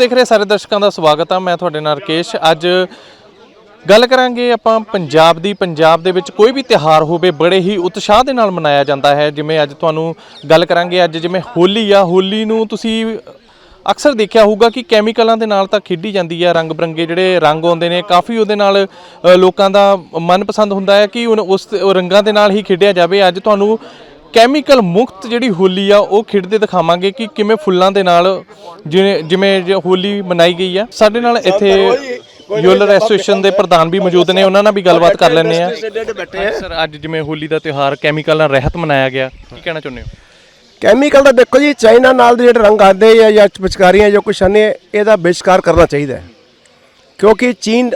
ਦੇਖ ਰਹੇ ਸਾਰੇ ਦਰਸ਼ਕਾਂ ਦਾ ਸਵਾਗਤ ਹੈ ਮੈਂ ਤੁਹਾਡੇ ਨਾਲ ਰਕੇਸ਼। ਅੱਜ ਗੱਲ ਕਰਾਂਗੇ ਆਪਾਂ ਪੰਜਾਬ ਦੀ, ਪੰਜਾਬ ਦੇ ਵਿੱਚ ਕੋਈ ਵੀ ਤਿਹਾਰ ਹੋਵੇ, ਬੜੇ ਹੀ ਉਤਸ਼ਾਹ ਦੇ ਨਾਲ ਮਨਾਇਆ ਜਾਂਦਾ ਹੈ। ਜਿਵੇਂ ਅੱਜ ਤੁਹਾਨੂੰ ਗੱਲ ਕਰਾਂਗੇ, ਅੱਜ ਜਿਵੇਂ ਹੋਲੀ ਆ, ਹੋਲੀ ਨੂੰ ਤੁਸੀਂ ਅਕਸਰ ਦੇਖਿਆ ਹੋਊਗਾ ਕਿ ਕੈਮੀਕਲਾਂ ਦੇ ਨਾਲ ਤਾਂ ਖੇਡੀ ਜਾਂਦੀ ਹੈ ਰੰਗ ਬਰੰਗੇ ਜਿਹੜੇ ਰੰਗ ਆਉਂਦੇ ਨੇ, ਕਾਫੀ ਉਹਦੇ ਨਾਲ ਲੋਕਾਂ ਦਾ ਮਨਪਸੰਦ ਹੁੰਦਾ ਹੈ ਕਿ ਉਨ- ਉਸ ਰੰਗਾਂ ਦੇ ਨਾਲ ਹੀ ਖੇਡਿਆ ਜਾਵੇ। ਅੱਜ ਤੁਹਾਨੂੰ ਕੈਮੀਕਲ ਮੁਕਤ ਜਿਹੜੀ ਹੋਲੀ ਆ ਉਹ ਖੇਡਦੇ ਦਿਖਾਵਾਂਗੇ ਕਿ ਕਿਵੇਂ ਫੁੱਲਾਂ ਦੇ ਨਾਲ ਜਿਵੇਂ ਜਿਵੇਂ ਹੋਲੀ ਮਨਾਈ ਗਈ ਆ। ਸਾਡੇ ਨਾਲ ਇੱਥੇ ਯੂਲਰ ਐਸੋਸੀਏਸ਼ਨ ਦੇ ਪ੍ਰਧਾਨ ਵੀ ਮੌਜੂਦ ਨੇ ਉਹਨਾਂ ਨਾਲ ਵੀ ਗੱਲਬਾਤ ਕਰ ਲੈਂਦੇ ਆ। ਸਰ ਅੱਜ ਜਿਵੇਂ ਹੋਲੀ ਦਾ ਤਿਉਹਾਰ ਕੈਮੀਕਲ ਨਾਲ ਰਹਿਤ ਮਨਾਇਆ ਗਿਆ ਕੀ ਕਹਿਣਾ ਚਾਹੁੰਦੇ ਹੋ? ਕੈਮੀਕਲ ਦਾ ਦੇਖੋ ਜੀ ਚਾਈਨਾ ਨਾਲ ਦੇ ਜਿਹੜੇ ਰੰਗ ਆਉਂਦੇ ਆ ਜਾਂ ਪਿਚਕਾਰੀਆਂ ਜੋ ਕੁਛ ਆਨੇ ਇਹਦਾ ਬਹਿਸ਼ਕਾਰ ਕਰਨਾ ਚਾਹੀਦਾ ਹੈ। ਕਿਉਂਕਿ ਚੀਨ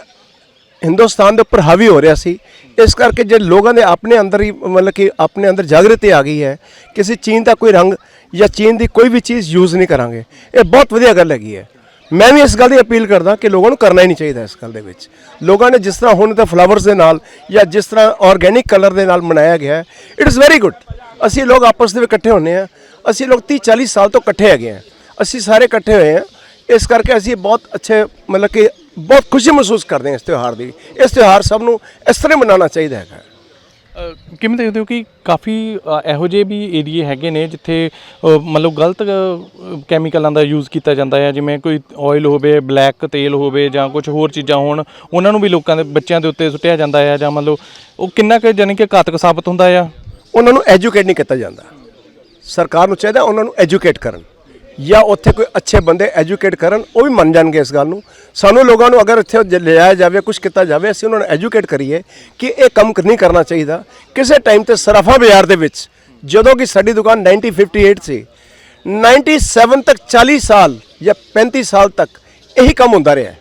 ਹਿੰਦੁਸਤਾਨ ਦੇ ਉੱਪਰ ਹਾਵੀ ਹੋ ਰਿਹਾ ਸੀ। ਇਸ ਕਰਕੇ ਜੇ ਲੋਕਾਂ ਦੇ ਆਪਣੇ ਅੰਦਰ ਹੀ ਮਤਲਬ ਕਿ ਆਪਣੇ ਅੰਦਰ ਜਾਗਰਤੀ ਆ ਗਈ ਹੈ ਕਿ ਅਸੀਂ ਚੀਨ ਦਾ ਕੋਈ ਰੰਗ ਜਾਂ ਚੀਨ ਦੀ ਕੋਈ ਵੀ ਚੀਜ਼ ਯੂਜ਼ ਨਹੀਂ ਕਰਾਂਗੇ। ਇਹ ਬਹੁਤ ਵਧੀਆ ਗੱਲ ਹੈਗੀ ਹੈ। ਮੈਂ ਵੀ ਇਸ ਗੱਲ ਦੀ ਅਪੀਲ ਕਰਦਾ ਕਿ ਲੋਕਾਂ ਨੂੰ ਕਰਨਾ ਹੀ ਨਹੀਂ ਚਾਹੀਦਾ ਇਸ ਗੱਲ ਦੇ ਵਿੱਚ। ਲੋਕਾਂ ਨੇ ਜਿਸ ਤਰ੍ਹਾਂ ਹੁਣ ਤਾਂ ਫਲਾਵਰਸ ਦੇ ਨਾਲ ਜਾਂ ਜਿਸ ਤਰ੍ਹਾਂ ਆਰਗੇਨਿਕ ਕਲਰ ਦੇ ਨਾਲ ਮਨਾਇਆ ਗਿਆ ਹੈ ਇਟ ਇਜ਼ ਵੈਰੀ ਗੁੱਡ ਅਸੀਂ ਲੋਕ ਆਪਸ ਦੇ ਵਿੱਚ ਇਕੱਠੇ ਹੁੰਨੇ ਆ ਅਸੀਂ ਲੋਕ 30 40 ਸਾਲ ਤੋਂ ਇਕੱਠੇ ਹੈਗੇ ਆ ਅਸੀਂ ਸਾਰੇ ਇਕੱਠੇ ਹੋਏ ਆ ਇਸ ਕਰਕੇ ਅਸੀਂ ਬਹੁਤ ਅੱਛੇ ਮਤਲਬ ਕਿ ਬਹੁਤ ਖੁਸ਼ੀ ਮਹਿਸੂਸ ਕਰਦੇ ਹਾਂ ਇਸ ਤਿਉਹਾਰ ਦੀ। ਇਸ ਤਿਉਹਾਰ ਸਭ ਨੂੰ ਇਸ ਤਰ੍ਹਾਂ ਮਨਾਉਣਾ ਚਾਹੀਦਾ ਹੈਗਾ। ਕਿਵੇਂ ਦੇਖਦੇ ਹੋ ਕਿ ਕਾਫੀ ਇਹੋ ਜਿਹੇ ਵੀ ਏਰੀਏ ਹੈਗੇ ਨੇ ਜਿੱਥੇ ਮਤਲਬ ਗਲਤ ਕੈਮੀਕਲਾਂ ਦਾ ਯੂਜ਼ ਕੀਤਾ ਜਾਂਦਾ ਹੈ ਜਿਵੇਂ ਕੋਈ ਆਇਲ ਹੋਵੇ ਬਲੈਕ ਤੇਲ ਹੋਵੇ ਜਾਂ ਕੁਝ ਹੋਰ ਚੀਜ਼ਾਂ ਹੋਣ ਉਹਨਾਂ ਨੂੰ ਵੀ ਲੋਕਾਂ ਦੇ ਬੱਚਿਆਂ ਦੇ ਉੱਤੇ ਸੁੱਟਿਆ ਜਾਂਦਾ ਹੈ ਜਾਂ ਮਤਲਬ ਉਹ ਕਿੰਨਾ ਕੁ ਜਾਨੀ ਕਿ ਘਾਤਕ ਸਾਬਤ ਹੁੰਦਾ ਆ ਉਹਨਾਂ ਨੂੰ ਐਜੂਕੇਟ ਨਹੀਂ ਕੀਤਾ ਜਾਂਦਾ। ਸਰਕਾਰ ਨੂੰ ਚਾਹੀਦਾ ਉਹਨਾਂ ਨੂੰ ਐਜੂਕੇਟ ਕਰਨ। ਜਾਂ ਉੱਥੇ ਕੋਈ ਅੱਛੇ ਬੰਦੇ ਐਜੂਕੇਟ ਕਰਨ, ਉਹ ਵੀ ਮੰਨ ਜਾਣਗੇ ਇਸ ਗੱਲ ਨੂੰ। ਸਾਨੂੰ ਲੋਕਾਂ ਨੂੰ ਅਗਰ ਇੱਥੇ ਜ- ਲਿਆਇਆ ਜਾਵੇ ਕੁਝ ਕੀਤਾ ਜਾਵੇ, ਅਸੀਂ ਉਹਨਾਂ ਨੂੰ ਐਜੂਕੇਟ ਕਰੀਏ ਕਿ ਇਹ ਕੰਮ ਨਹੀਂ ਕਰਨਾ ਚਾਹੀਦਾ। ਕਿਸੇ ਟਾਈਮ ਤੇ ਸਰਾਫਾ ਬਾਜ਼ਾਰ ਦੇ ਵਿੱਚ, ਜਦੋਂ ਕਿ ਸਾਡੀ ਦੁਕਾਨ 1958 ਸੀ 97 ਤੱਕ 40 ਸਾਲ ਜਾਂ 35 ਸਾਲ ਤੱਕ ਇਹੀ ਕੰਮ ਹੁੰਦਾ ਰਿਹਾ ਹੈ।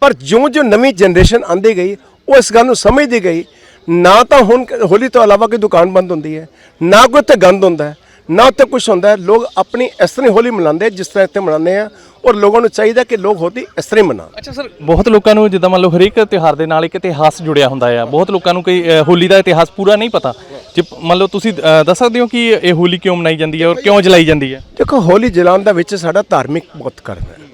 ਪਰ ਜਿਉਂ ਜਿਉਂ ਨਵੀਂ ਜਨਰੇਸ਼ਨ ਆਂਦੀ ਗਈ, ਉਹ ਇਸ ਗੱਲ ਨੂੰ ਸਮਝਦੀ ਗਈ, ਨਾ ਤਾਂ ਹੁਣ ਕ- ਹੋਲੀ ਤੋਂ ਇਲਾਵਾ ਕੋਈ ਦੁਕਾਨ ਬੰਦ ਹੁੰਦੀ ਹੈ, ਨਾ ਕੋਈ ਉੱਥੇ ਗੰਦ ਹੁੰਦਾ ਹੈ। ਨਾ ਉੱਥੇ ਕੁਝ ਹੁੰਦਾ ਹੈ। ਲੋਕ ਆਪਣੀ ਇਸ ਤਰ੍ਹਾਂ ਹੋਲੀ ਮਨਾਉਂਦੇ ਜਿਸ ਤਰ੍ਹਾਂ ਇੱਥੇ ਮਨਾਉਂਦੇ ਆ। ਔਰ ਲੋਕਾਂ ਨੂੰ ਚਾਹੀਦਾ ਕਿ ਲੋਕ ਹੋਲੀ ਇਸ ਤਰ੍ਹਾਂ ਹੀ ਮਨਾਉਣ। ਅੱਛਾ ਸਰ ਬਹੁਤ ਲੋਕਾਂ ਨੂੰ ਜਿੱਦਾਂ ਮੰਨ ਲਓ ਹਰੇਕ ਤਿਉਹਾਰ ਦੇ ਨਾਲ ਇੱਕ ਇਤਿਹਾਸ ਜੁੜਿਆ ਹੁੰਦਾ ਆ। ਬਹੁਤ ਲੋਕਾਂ ਨੂੰ ਕੋਈ ਅ, ਹੋਲੀ ਦਾ ਇਤਿਹਾਸ ਪੂਰਾ ਨਹੀਂ ਪਤਾ। ਜੇ ਮੰਨ ਲਓ ਤੁਸੀਂ ਅ, ਦੱਸ ਸਕਦੇ ਹੋ ਕਿ ਇਹ ਹੋਲੀ ਕਿਉਂ ਮਨਾਈ ਜਾਂਦੀ ਹੈ ਔਰ ਕਿਉਂ ਜਲਾਈ ਜਾਂਦੀ ਹੈ? ਦੇਖੋ ਹੋਲੀ ਜਲਾਉਣ ਦਾ ਵਿੱਚ ਸਾਡਾ ਧਾਰਮਿਕ ਬਹੁਤ ਕਰਨ ਹੈ।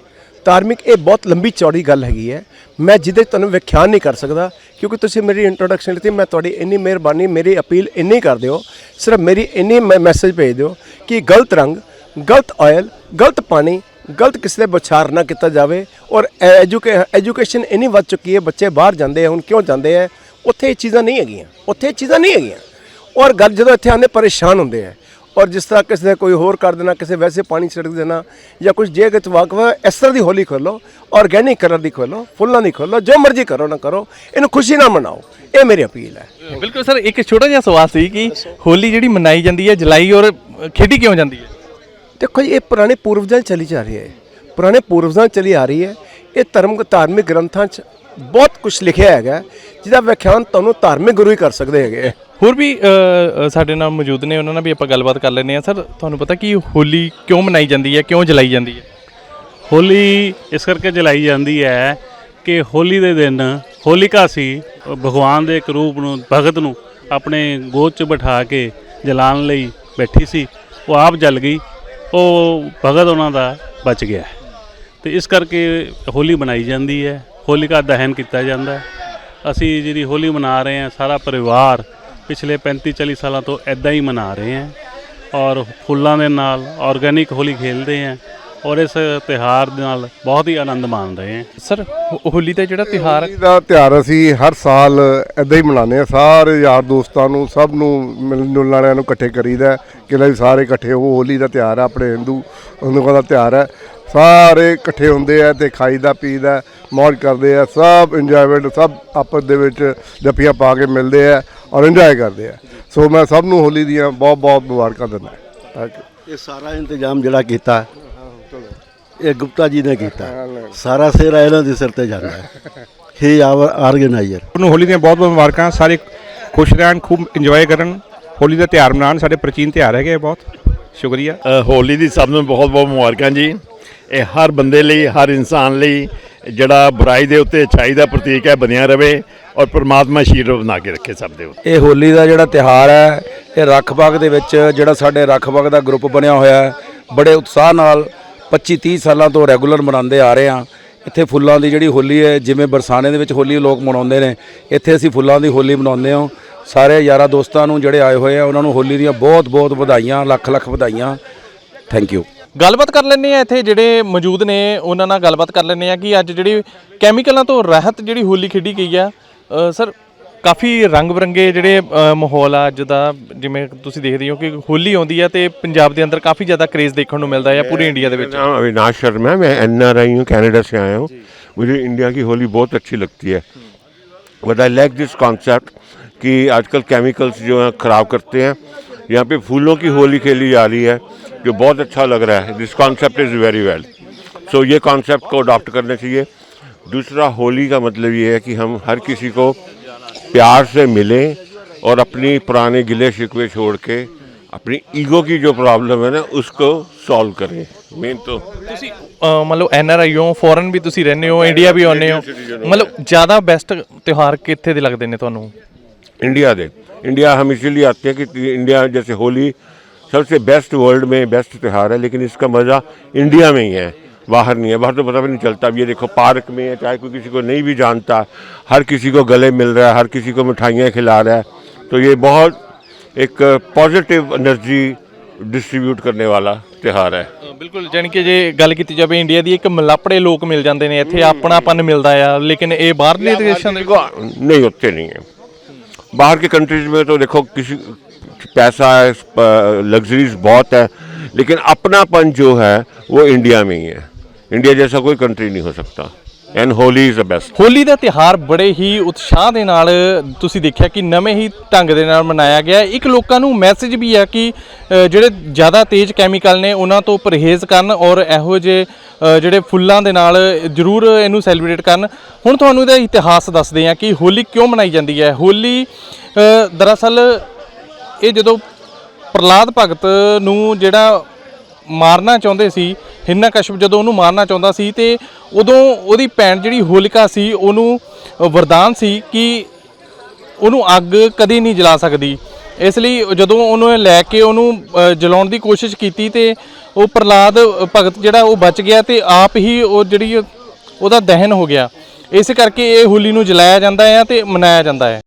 ਧਾਰਮਿਕ ਇਹ ਬਹੁਤ ਲੰਬੀ ਚੌੜੀ ਗੱਲ ਹੈਗੀ ਹੈ। ਮੈਂ ਜਿਹਦੇ 'ਚ ਤੁਹਾਨੂੰ ਵਿਖਿਆਨ ਨਹੀਂ ਕਰ ਸਕਦਾ ਕਿਉਂਕਿ ਤੁਸੀਂ ਮੇਰੀ ਇੰਟਰੋਡਕਸ਼ਨ ਲਈ ਮੈਂ ਤੁਹਾਡੀ ਇੰਨੀ ਮਿਹਰਬਾਨੀ, ਮੇਰੀ ਅਪੀਲ ਇੰਨੀ ਕਰ ਦਿਓ, ਸਿਰਫ ਮੇਰੀ ਇੰਨੀ ਮੈਸੇਜ ਭੇਜ ਦਿਓ ਕਿ ਗਲਤ ਰੰਗ, ਗਲਤ ਆਇਲ ਗਲਤ ਪਾਣੀ, ਗਲਤ ਕਿਸੇ ਦੇ ਵਿਚਾਰ ਨਾ ਕੀਤਾ ਜਾਵੇ ਔਰ ਐਜੂਕੇਸ਼ਨ ਇੰਨੀ ਵੱਧ ਚੁੱਕੀ ਹੈ, ਬੱਚੇ ਬਾਹਰ ਜਾਂਦੇ ਆ, ਹੁਣ ਕਿਉਂ ਜਾਂਦੇ ਆ? ਉੱਥੇ ਇਹ ਚੀਜ਼ਾਂ ਨਹੀਂ ਹੈਗੀਆਂ, ਉੱਥੇ ਇਹ ਚੀਜ਼ਾਂ ਨਹੀਂ ਹੈਗੀਆਂ। ਔਰ ਗੱਲ ਜਦੋਂ ਇੱਥੇ ਆਉਂਦੇ ਪਰੇਸ਼ਾਨ ਹੁੰਦੇ ਆ ਔਰ ਜਿਸ ਤਰ੍ਹਾਂ ਕਿਸੇ ਨੇ ਕੋਈ ਹੋਰ ਕਰ ਦੇਣਾ ਕਿਸੇ ਵੈਸੇ ਪਾਣੀ ਛਿੜਕ ਦੇਣਾ ਜਾਂ ਕੁਝ ਜੇ ਕਿਤ ਵਾਕਫ ਇਸ ਤਰ੍ਹਾਂ ਦੀ ਹੋਲੀ ਖੋਲੋ ਆਰਗੈਨਿਕ ਕਲਰ ਦੀ ਖੋਲੋ ਫੁੱਲਾਂ ਦੀ ਖੋਲੋ ਜੋ ਮਰਜ਼ੀ ਕਰੋ ਨਾ ਕਰੋ ਇਹਨੂੰ ਖੁਸ਼ੀ ਨਾਲ ਮਨਾਓ। ਇਹ ਮੇਰੀ ਅਪੀਲ ਹੈ। ਬਿਲਕੁਲ ਸਰ ਇੱਕ ਛੋਟਾ ਜਿਹਾ ਸਵਾਲ ਸੀ ਕਿ ਹੋਲੀ ਜਿਹੜੀ ਮਨਾਈ ਜਾਂਦੀ ਹੈ ਜਲਾਈ ਔਰ ਖੇਡੀ ਕਿਉਂ ਜਾਂਦੀ ਹੈ? ਦੇਖੋ ਜੀ ਇਹ ਪੁਰਾਣੇ ਪੂਰਵਜਾਂ ਚਲੀ ਜਾ ਰਹੀ ਹੈ। ਪੁਰਾਣੇ ਪੂਰਵਜਾਂ ਚਲੀ ਆ ਰਹੀ ਹੈ। ਇਹ ਧਰਮ ਧਾਰਮਿਕ ਗ੍ਰੰਥਾਂ 'ਚ ਬਹੁਤ ਕੁਝ ਲਿਖਿਆ ਹੈਗਾ ਜਿਹਦਾ ਵਿਆਖਿਆਨ ਤੁਹਾਨੂੰ ਧਾਰਮਿਕ ਗੁਰੂ ਹੀ ਕਰ ਸਕਦੇ ਹੈਗੇ। ਹੋਰ ਵੀ ਅ, ਅ, ਸਾਡੇ ਨਾਲ ਮੌਜੂਦ ਨੇ ਉਹਨਾਂ ਨਾਲ ਵੀ ਆਪਾਂ ਗੱਲਬਾਤ ਕਰ ਲੈਂਦੇ ਆ ਸਰ ਤੁਹਾਨੂੰ ਪਤਾ ਕਿ ਹੋਲੀ ਕਿਉਂ ਮਨਾਈ ਜਾਂਦੀ ਹੈ ਕਿਉਂ ਜਲਾਈ ਜਾਂਦੀ ਹੈ? ਹੋਲੀ ਇਸ ਕਰਕੇ ਜਲਾਈ ਜਾਂਦੀ ਹੈ ਕਿ ਹੋਲੀ ਦੇ ਦਿਨ ਹੋਲਿਕਾ ਸੀ ਉਹ ਭਗਵਾਨ ਦੇ ਇੱਕ ਰੂਪ ਨੂੰ ਭਗਤ ਨੂੰ ਆਪਣੇ ਗੋਦ 'ਚ ਬਿਠਾ ਕੇ ਜਲਾਉਣ ਲਈ ਬੈਠੀ ਸੀ। ਉਹ ਆਪ ਜਲ ਗਈ ਉਹ ਭਗਤ ਉਹਨਾਂ ਦਾ ਬਚ ਗਿਆ। ਤੇ ਇਸ ਕਰਕੇ ਹੋਲੀ ਮਨਾਈ ਜਾਂਦੀ ਹੈ ਹੋਲਿਕਾ ਦਹਨ ਕੀਤਾ ਜਾਂਦਾ। ਹੈ ਅਸੀਂ ਜਿਹੜੀ ਹੋਲੀ ਮਨਾ ਰਹੇ ਹਾਂ ਸਾਰਾ ਪਰਿਵਾਰ ਪਿਛਲੇ 35 40 ਸਾਲਾਂ ਤੋਂ ਐਦਾਂ ਹੀ ਮਨਾ ਰਹੇ ਹਾਂ ਔਰ ਫੁੱਲਾਂ ਦੇ ਨਾਲ ਆਰਗੈਨਿਕ ਹੋਲੀ ਖੇਲਦੇ ਹਾਂ ਔਰ ਇਸ ਤਿਹਾਰ ਦੇ ਨਾਲ ਬਹੁਤ ਹੀ ਆਨੰਦ ਮਾਣ ਰਹੇ ਹਾਂ ਸਰ ਹੋਲੀ ਦਾ ਜਿਹੜਾ ਤਿਉਹਾਰ ਹੋਲੀ ਦਾ ਤਿਉਹਾਰ ਅਸੀਂ ਹਰ ਸਾਲ ਇਦਾਂ ਹੀ ਮਨਾਉਂਦੇ ਆ। ਸਾਰੇ ਯਾਰ ਦੋਸਤਾਂ ਨੂੰ ਸਭ ਨੂੰ ਮਿਲਣ ਜੁਲਣ ਵਾਲਿਆਂ ਨੂੰ ਇਕੱਠੇ ਕਰੀਦਾ ਕਿ ਲੈ ਵੀ ਸਾਰੇ ਇਕੱਠੇ ਹੋ ਹੋਲੀ ਦਾ ਤਿਉਹਾਰ ਆ ਆਪਣੇ ਹਿੰਦੂ ਹਿੰਦੂਆਂ ਦਾ ਤਿਉਹਾਰ ਹੈ। ਸਾਰੇ ਇਕੱਠੇ ਹੁੰਦੇ ਆ ਤੇ ਖਾਈਦਾ ਪੀਦਾ ਮौज ਕਰਦੇ ਆ। ਸਭ ਇੰਜੋਇਮੈਂਟ ਸਭ ਆਪਸ ਦੇ ਵਿੱਚ ਜੱਫੀਆਂ ਪਾ ਕੇ ਮਿਲਦੇ ਆ। ਔਰ ਇੰਜੋਏ ਕਰਦੇ ਆ। ਸੋ ਮੈਂ ਸਭ ਨੂੰ ਹੋਲੀ ਦੀਆਂ ਬਹੁਤ ਬਹੁਤ ਮੁਬਾਰਕਾਂ ਦਿੰਦਾ ਥੈਂਕ ਯੂ ਇਹ ਸਾਰਾ ਇੰਤਜ਼ਾਮ ਜਿਹੜਾ ਕੀਤਾ ਇਹ ਗੁਪਤਾ ਜੀ ਨੇ ਕੀਤਾ। ਸਾਰਾ ਸਿਰ ਇਹਨਾਂ ਦੇ ਸਿਰ ਤੇ ਜਾਂਦਾ ਹੈ। ਹੀ ਆਵਰ ਆਰਗੇਨਾਈਜ਼ਰ ਨੂੰ ਹੋਲੀ ਦੀਆਂ ਬਹੁਤ ਬਹੁਤ ਮੁਬਾਰਕਾਂ। ਸਾਰੇ ਖੁਸ਼ ਰਹਿਣ ਖੂਬ ਇੰਜੋਏ ਕਰਨ। ਹੋਲੀ ਦਾ ਤਿਉਹਾਰ ਮਨਾਉਣ ਸਾਡੇ ਪ੍ਰਾਚੀਨ ਤਿਉਹਾਰ ਹੈਗੇ ਬਹੁਤ। ਸ਼ੁਕਰੀਆ। ਹੋਲੀ ਦੀ ਸਭ ਨੂੰ ਬਹੁਤ ਬਹੁਤ ਮੁਬਾਰਕਾਂ ਜੀ। ਇਹ ਹਰ ਬੰਦੇ ਲਈ ਹਰ ਇਨਸਾਨ ਲਈ ਜਿਹੜਾ ਬੁਰਾਈ ਦੇ ਉੱਤੇ ਅੱਛਾਈ ਦਾ ਪ੍ਰਤੀਕ ਹੈ ਬਣਿਆ ਰਵੇ। ਔਰ ਪ੍ਰਮਾਤਮਾ ਆਸ਼ੀਰਵਾਦ ਬਣਾ ਕੇ ਰੱਖੇ ਸਭ ਦੇ ਉੱਤੇ। ਇਹ ਹੋਲੀ ਦਾ ਜਿਹੜਾ ਤਿਹਾਰ ਹੈ ਇਹ ਰੱਖ ਬਾਗ ਦੇ ਵਿੱਚ ਜਿਹੜਾ ਸਾਡੇ ਰੱਖ ਬਾਗ ਦਾ ਗਰੁੱਪ ਬਣਿਆ ਹੋਇਆ ਹੈ ਬੜੇ ਉਤਸ਼ਾਹ ਨਾਲ 25 30 ਸਾਲਾਂ ਤੋਂ ਰੈਗੂਲਰ ਮਨਾਉਂਦੇ ਆ ਰਹੇ ਹਾਂ। ਇੱਥੇ ਫੁੱਲਾਂ ਦੀ ਜਿਹੜੀ ਹੋਲੀ ਹੈ ਜਿਵੇਂ ਬਰਸਾਨੇ ਦੇ ਵਿੱਚ ਹੋਲੀ ਲੋਕ ਮਨਾਉਂਦੇ ਨੇ ਇੱਥੇ ਅਸੀਂ ਫੁੱਲਾਂ ਦੀ ਹੋਲੀ ਮਨਾਉਂਦੇ ਹਾਂ। ਸਾਰੇ ਯਾਰਾਂ ਦੋਸਤਾਂ ਨੂੰ ਜਿਹੜੇ ਆਏ ਹੋਏ ਆ ਉਹਨਾਂ ਨੂੰ ਹੋਲੀ ਦੀਆਂ ਬਹੁਤ ਬਹੁਤ ਵਧਾਈਆਂ ਲੱਖ ਲੱਖ ਵਧਾਈਆਂ। ਥੈਂਕ ਯੂ ਗੱਲਬਾਤ ਕਰ ਲੈਂਦੇ ਆ ਇੱਥੇ ਜਿਹੜੇ ਮੌਜੂਦ ਨੇ ਉਹਨਾਂ ਨਾਲ ਗੱਲਬਾਤ ਕਰ ਲੈਂਦੇ ਆ ਕਿ ਅੱਜ ਜਿਹੜੀ ਕੈਮੀਕਲਾਂ ਤੋਂ ਰਹਿਤ ਜਿਹੜੀ ਹੋਲੀ ਖੇਡੀ ਗਈ ਆ ਸਰ ਕਾਫੀ ਰੰਗ ਬਰੰਗੇ ਜਿਹੜੇ ਅ, ਮਾਹੌਲ ਆ ਅੱਜ ਦਾ ਜਿਵੇਂ ਤੁਸੀਂ ਦੇਖਦੇ ਹੋ ਕਿ ਹੋਲੀ ਆਉਂਦੀ ਆ ਤੇ ਪੰਜਾਬ ਦੇ ਅੰਦਰ ਕਾਫੀ ਜ਼ਿਆਦਾ ਕ੍ਰੇਜ਼ ਦੇਖਣ ਨੂੰ ਮਿਲਦਾ ਹੈ ਪੂਰੀ ਇੰਡੀਆ ਦੇ ਵਿੱਚ नाम अविनाश शर्मा है मैं एन आर आई हूँ कनाडा से आया हूँ मुझे इंडिया की होली बहुत अच्छी लगती है but I like this concept कि आजकल केमिकल्स जो हैं ख़राब करते हैं यहाँ पे फूलों की होली खेली जा रही है जो बहुत अच्छा लग रहा है this concept is very well so ये कॉन्सेप्ट को अडॉप्ट करना चाहिए दूसरा होली का मतलब ये है कि हम हर किसी को प्यार से मिलें और अपनी पुराने गिले शिकवे छोड़ के अपनी ईगो की जो प्रॉब्लम है ना उसको सॉल्व करें मेन तो ਤੁਸੀਂ ਅ, ਮਤਲਬ ਐਨ ਆਰ ਆਈ ਹੋ ਫੋਰਨ ਵੀ ਤੁਸੀਂ ਰਹਿੰਦੇ ਹੋ ਇੰਡੀਆ ਵੀ ਆਉਂਦੇ ਹੋ ਮਤਲਬ ਜ਼ਿਆਦਾ ਬੈਸਟ ਤਿਉਹਾਰ ਕਿੱਥੇ ਦੇ ਲੱਗਦੇ ਨੇ ਤੁਹਾਨੂੰ इंडिया दे इंडिया हम इसीलिए आते हैं कि इंडिया जैसे होली सबसे बेस्ट वर्ल्ड में बेस्ट त्यौहार है लेकिन इसका मज़ा इंडिया में ही है बाहर नहीं है बाहर तो पता भी नहीं चलता अब ये देखो पार्क में है चाहे कोई किसी को नहीं भी जानता हर किसी को गले मिल रहा है हर किसी को मिठाइयाँ खिला रहा है तो ये बहुत एक पॉजिटिव एनर्जी डिस्ट्रीब्यूट करने वाला त्यौहार है ਅ, ਬਿਲਕੁਲ ਜਾਣੀ ਕਿ ਜੇ ਗੱਲ ਕੀਤੀ ਜਾਵੇ ਇੰਡੀਆ ਦੀ ਇੱਕ ਮਲਾਪੜੇ ਲੋਕ ਮਿਲ ਜਾਂਦੇ ਨੇ ਇੱਥੇ ਆਪਣਾਪਨ ਮਿਲਦਾ ਆ ਲੇਕਿਨ ਇਹ ਬਾਹਰਲੇ ਦੇਸ਼ਾਂ ਦੇ नहीं होते नहीं हैं बाहर के कंट्रीज में तो देखो किसी पैसा है लग्जरीज बहुत है लेकिन अपनापन जो है वो इंडिया में ही है इंडिया जैसा कोई कंट्री नहीं हो सकता and Holi is the best Holi ਦਾ ਤਿਹਾਰ ਬੜੇ ਹੀ ਉਤਸ਼ਾਹ ਦੇ ਨਾਲ ਤੁਸੀਂ ਦੇਖਿਆ ਕਿ ਨਵੇਂ ਹੀ ਢੰਗ ਦੇ ਨਾਲ ਮਨਾਇਆ ਗਿਆ ਹੈ। ਇੱਕ ਲੋਕਾਂ ਨੂੰ ਮੈਸੇਜ ਵੀ ਹੈ ਕਿ ਅ, ਜਿਹੜੇ ਜ਼ਿਆਦਾ ਤੇਜ਼ ਕੈਮੀਕਲ ਨੇ ਉਹਨਾਂ ਤੋਂ ਪਰਹੇਜ਼ ਕਰਨ ਔਰ ਇਹੋ ਜਿਹੇ ਅ, ਜਿਹੜੇ ਫੁੱਲਾਂ ਦੇ ਨਾਲ ਜ਼ਰੂਰ ਇਹਨੂੰ ਸੈਲੀਬ੍ਰੇਟ ਕਰਨ ਹੁਣ ਤੁਹਾਨੂੰ ਇਹਦਾ ਇਤਿਹਾਸ ਦੱਸਦੇ ਹਾਂ ਕਿ ਹੋਲੀ ਕਿਉਂ ਮਨਾਈ ਜਾਂਦੀ ਹੈ ਹੋਲੀ ਅ, ਦਰਅਸਲ ਇਹ ਜਦੋਂ ਪ੍ਰਲਾਦ ਭਗਤ ਨੂੰ ਜਿਹੜਾ ਮਾਰਨਾ ਚਾਹੁੰਦੇ ਸੀ, ਹਿਰਨਾ ਕਸ਼ਪ ਜਦੋਂ ਉਹਨੂੰ ਮਾਰਨਾ ਚਾਹੁੰਦਾ ਸੀ ਤੇ ਉਦੋਂ ਉਹਦੀ ਭੈਣ ਜਿਹੜੀ ਹੋਲਿਕਾ ਸੀ, ਉਹਨੂੰ ਵਰਦਾਨ ਸੀ ਕਿ ਉਹਨੂੰ ਅੱਗ ਕਦੀ ਨਹੀਂ ਜਲਾ ਸਕਦੀ। ਇਸ ਲਈ ਜਦੋਂ ਉਹਨੂੰ ਲੈ ਕੇ ਉਹਨੂੰ ਜਲਾਉਣ ਦੀ ਕੋਸ਼ਿਸ਼ ਕੀਤੀ ਤੇ ਉਹ ਪ੍ਰਲਾਦ ਭਗਤ ਜਿਹੜਾ ਉਹ ਬਚ ਗਿਆ ਤੇ ਆਪ ਹੀ ਉਹ ਜਿਹੜੀ ਉਹਦਾ ਦਹਨ ਹੋ ਗਿਆ। ਇਸ ਕਰਕੇ ਇਹ ਹੋਲੀ ਨੂੰ ਜਲਾਇਆ ਜਾਂਦਾ ਹੈ ਤੇ ਮਨਾਇਆ ਜਾਂਦਾ ਹੈ